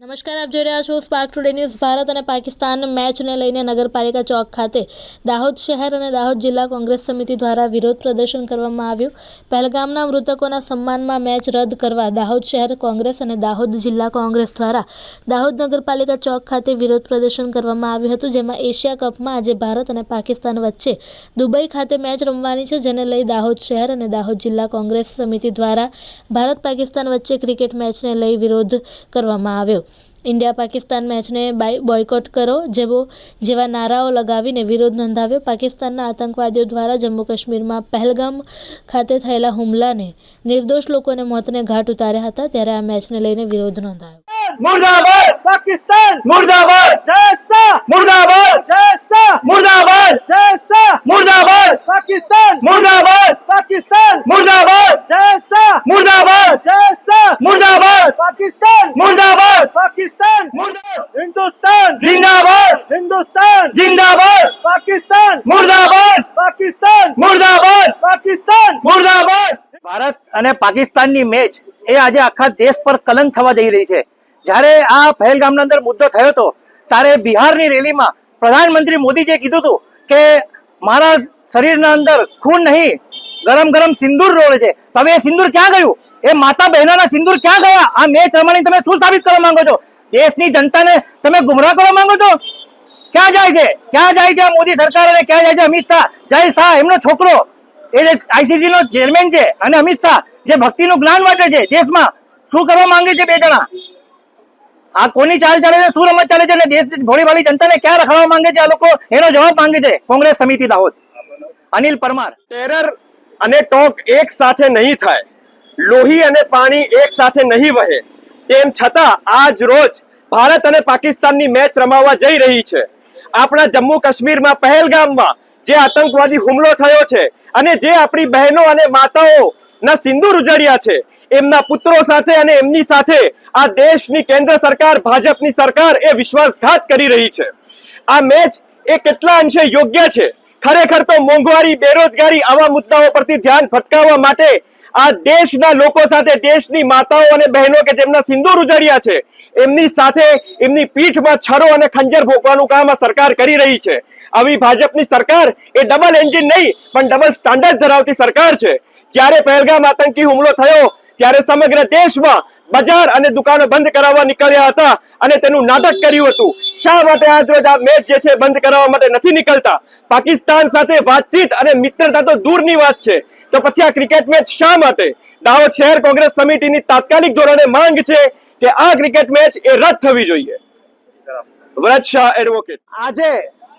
નમસ્કાર, આપ જોઈ રહ્યા છો સ્પાર્ક ટુડે ન્યૂઝ ભારત અને પાકિસ્તાન મેચને લઈને નગરપાલિકા ચોક ખાતે દાહોદ શહેર અને દાહોદ જિલ્લા કોંગ્રેસ સમિતિ દ્વારા વિરોધ પ્રદર્શન કરવામાં આવ્યું. પહેલગામના મૃતકોના સન્માનમાં મેચ રદ કરવા દાહોદ શહેર કોંગ્રેસ અને દાહોદ જિલ્લા કોંગ્રેસ દ્વારા દાહોદ નગરપાલિકા ચોક ખાતે વિરોધ પ્રદર્શન કરવામાં આવ્યું હતું, જેમાં એશિયા કપમાં આજે ભારત અને પાકિસ્તાન વચ્ચે દુબઈ ખાતે મેચ રમવાની છે, જેને લઈ દાહોદ શહેર અને દાહોદ જિલ્લા કોંગ્રેસ સમિતિ દ્વારા ભારત પાકિસ્તાન વચ્ચે ક્રિકેટ મેચને લઈ વિરોધ કરવામાં આવ્યો. ઇન્ડિયા પાકિસ્તાન મેચને બોયકોટ કરો. જેવો જેવા નારાઓ લગાવીને વિરોધ નોંધાવ્યો. પાકિસ્તાનના આતંકવાદીઓ દ્વારા જમ્મુ કાશ્મીરમાં પહેલગામ ખાતે થયેલા હુમલાને નિર્દોષ લોકોને મોતને ઘાટ ઉતાર્યા હતા. ત્યારે આ મેચને લઈને વિરોધ નોંધાયો. પાકિસ્તાન! જિંદાબાદ! પાકિસ્તાન! મુર્દાબાદ! પાકિસ્તાન! મુર્દાબાદ! પાકિસ્તાન! મુર્દાબાદ! ભારત અને પાકિસ્તાનની મેચ એ આજે આખા દેશ પર કલંક થવા જઈ રહી છે. જ્યારે આ પહેલગામના અંદર મુદ્દો થયો હતો ત્યારે બિહારની રેલીમાં પ્રધાનમંત્રી મોદીજીએ કીધું હતું કે મારા શરીરના અંદર ખૂન નહીં ગરમ ગરમ સિંદૂર રોડે છે. તમે એ સિંદૂર ક્યાં ગયું? એ માતા બહેનોના સિંદૂર ક્યાં ગયા? આ મેચ રમવાની તમે શું સાબિત કરવા માંગો છો? દેશની જનતાને તમે ગુમરાહ કરવા માંગો છો? ક્યાં જાય છે? ક્યાં જાય છે? મોદી સરકાર અને ક્યાં જાય છે? અમિત શાહ. જય શાહ, એમનો છોકરો. એ જે આઈસીસી નો ચેરમેન છે અને અમિત શાહ, જે ભક્તિનું જ્ઞાન વાટે છે દેશમાં. શું કરવા માંગે છે બે જણા? આ કોની ચાલ ચાલે છે? શું રમત ચાલે છે? અને દેશ ભોળી ભાળી જનતાને ક્યાં રખડવા માંગે છે? આ લોકો એનો જવાબ માંગે છે કોંગ્રેસ સમિતિ દાહોદ. અનિલ પરમાર. ટેરર અને ટોક એક સાથે નહીં થાય. લોહી અને પાણી એક સાથે નહીં વહે. તેમ છતાં આજ રોજ ભારત અને પાકિસ્તાનની મેચ રમાવા જઈ રહી છે. આપણા જમ્મુ કાશ્મીરમાં પહેલગામમાં જે આતંકવાદી હુમલો થયો છે અને જે આપણી બહેનો અને માતાઓ ના સિંદૂર ઉજળ્યા છે, એમના પુત્રો સાથે અને એમની સાથે આ દેશની કેન્દ્ર સરકાર, ભાજપની સરકાર એ વિશ્વાસઘાત કરી રહી છે. આ મેચ એ કેટલા અંશે યોગ્ય છે? ખરેખર તો મોંઘવારી, બેરોજગારી આવા મુદ્દાઓ પરથી ધ્યાન ભટકાવવા માટે આ દેશના લોકો સાથે દેશની માતાઓ અને બહેનો કે જેમના સિંદૂર ઉજળ્યા છે, એમની સાથે એમની પીઠમાં છરો અને ખંજર ભોગવાનું કામ આ સરકાર કરી રહી છે. આવી ભાજપની સરકાર એ ડબલ એન્જિન નહીં, પણ ડબલ સ્ટાન્ડર્ડ ધરાવતી સરકાર છે. જ્યારે પહેલગામ આતંકી હુમલો થયો, ત્યારે સમગ્ર દેશમાં બજાર અને દુકાનો બંધ કરાવવા નીકળ્યા હતા અને તેનું નાટક કર્યું હતું. શા માટે આજ રોજ આ મેચ જે છે બંધ કરાવવા માટે નથી નીકળતા? પાકિસ્તાન સાથે વાતચીત અને મિત્રતા તો દૂરની વાત છે. તો પછી આ ક્રિકેટ મેચ શા માટે? દાહોદ શહેર કોંગ્રેસ સમિતિની તાત્કાલિક ધોરણે માંગ છે કે આ ક્રિકેટ મેચ એ રદ થવી જોઈએ. વ્રત શાહ એડવોકેટ આજે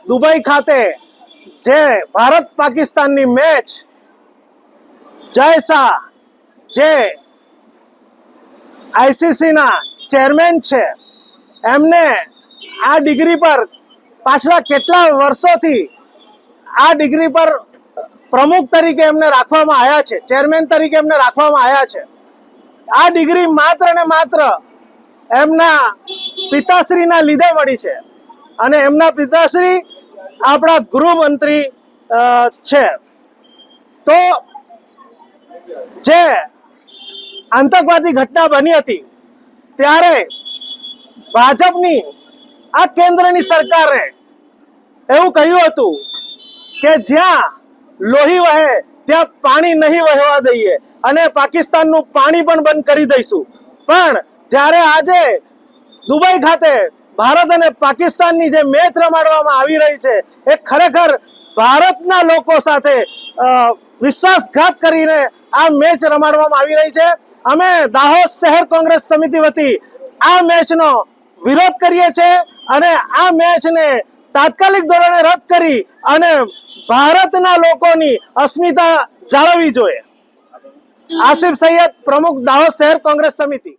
દુબઈ ખાતે જે ભારત પાકિસ્તાનની મેચ જયસા જે આઈસીસી ના ચેરમેન છે, એમને આ ડિગ્રી પર પાછલા કેટલા વર્ષોથી આ ડિગ્રી પર પ્રમુખ તરીકે એમને રાખવામાં આવ્યા છે ચેરમેન તરીકે એમને રાખવામાં આવ્યા છે. આ ડિગ્રી માત્ર ને માત્ર એમના પિતાશ્રીના લીધે મળી છે અને એમના પિતાશ્રી આપણા ગૃહમંત્રી છે. તો જે આતંકવાદી ઘટના બની હતી, ત્યારે ભાજપની આ કેન્દ્રની સરકારે એવું કહ્યું હતું કે જ્યાં લોહી વહે, ત્યાં પાણી નહીં વહેવા દઈએ. અને પાકિસ્તાનનું પાણી પણ બંધ કરી દઈશું. પણ જ્યારે આજે દુબઈ ખાતે ભારત અને પાકિસ્તાનની જે મેચ રમાડવામાં આવી રહી છે, એ ખરેખર ભારતના લોકો સાથે વિશ્વાસઘાત કરીને આ મેચ રમાડવામાં આવી રહી છે. અમે દાહોદ શહેર કોંગ્રેસ સમિતિ વતી આ મેચનો વિરોધ કરીએ છીએ અને આ મેચને તાત્કાલિક ધોરણે રદ કરી અને ભારતના લોકોની અસ્મિતા જાળવવી જોઈએ. આસિફ સૈયદ પ્રમુખ દાહોદ શહેર કોંગ્રેસ સમિતિ.